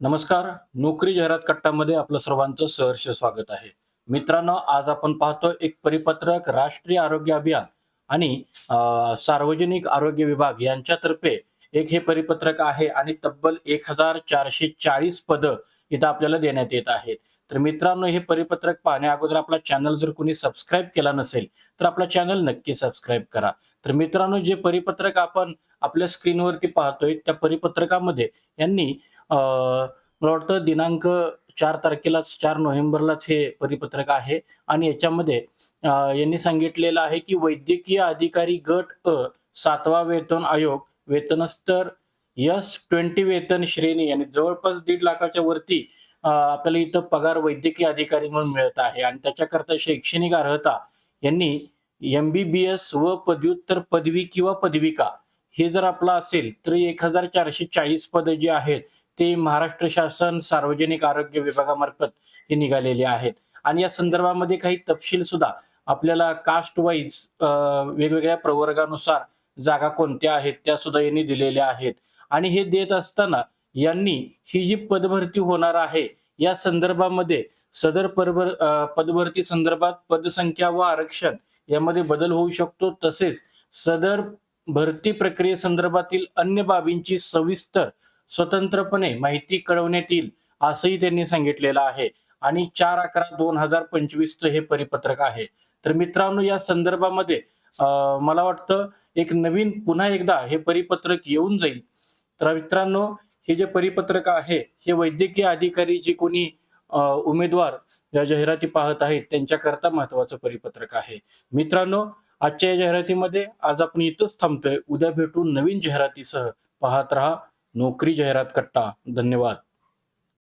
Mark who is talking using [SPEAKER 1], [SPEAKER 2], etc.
[SPEAKER 1] नमस्कार. नोकरी जाहिरात कट्टामध्ये आपलं सर्वांचं सहर्ष स्वागत आहे. मित्रांनो आज आपण पाहतो एक परिपत्रक राष्ट्रीय आरोग्य अभियान आणि सार्वजनिक आरोग्य विभाग यांच्यातर्फे एक हे परिपत्रक आहे आणि तब्बल एक हजार चारशे चाळीस पदं इथं आपल्याला देण्यात येत आहेत. तर मित्रांनो हे परिपत्रक पाहण्या अगोदर आपला चॅनल जर कोणी सबस्क्राईब केला नसेल तर आपला चॅनल नक्की सबस्क्राईब करा. तर मित्रांनो जे परिपत्रक आपण आपल्या स्क्रीनवरती पाहतोय त्या परिपत्रकामध्ये यांनी मला वाटतं दिनांक चार तारखेलाच चार नोव्हेंबरलाच हे परिपत्रक आहे. आणि याच्यामध्ये यांनी सांगितलेलं आहे की वैद्यकीय अधिकारी गट अ सातवा वेतन आयोग वेतनस्तर यस ट्वेंटी वेतन श्रेणी आणि जवळपास दीड लाखाच्या वरती आपल्याला इथं पगार वैद्यकीय अधिकारी म्हणून मिळत आहे. आणि त्याच्याकरता शैक्षणिक अर्हता यांनी एमबीबीएस व पदव्युत्तर पदवी किंवा पदविका हे जर आपलं असेल तर एक हजार चारशे चाळीस पदं जी आहेत ते महाराष्ट्र शासन सार्वजनिक आरोग्य विभागामार्फत ही निघालेले आहेत. आणि या संदर्भामध्ये काही तपशील सुद्धा आपल्याला कास्ट वाईज वेगवेगळ्या प्रवर्गानुसार जागा कोणत्या आहेत त्या सुद्धा यांनी दिलेल्या आहेत. आणि हे देत असताना यांनी ही जी पदभरती होणार आहे या संदर्भामध्ये सदर परभर पदभरती संदर्भात पदसंख्या व आरक्षण यामध्ये बदल होऊ शकतो. तसेच सदर भरती प्रक्रियेसंदर्भातील अन्य बाबींची सविस्तर स्वतंत्रपणे माहिती कळवण्यात येईल असंही त्यांनी सांगितलेलं आहे. आणि चार अकरा दोन हजार पंचवीसचं हे परिपत्रक आहे. तर मित्रांनो या संदर्भामध्ये मला वाटतं एक नवीन पुन्हा एकदा हे परिपत्रक येऊन जाईल. तर मित्रांनो हे जे परिपत्रक आहे हे वैद्यकीय अधिकारी जे कोणी उमेदवार या जाहिराती पाहत आहेत त्यांच्याकरता महत्वाचं परिपत्रक आहे. मित्रांनो आजच्या या जाहिरातीमध्ये आज आपण इथंच थांबतोय. उद्या भेटून नवीन जाहिरातीसह. पाहत रहा. नोकरी जाहिरात कट्टा. धन्यवाद.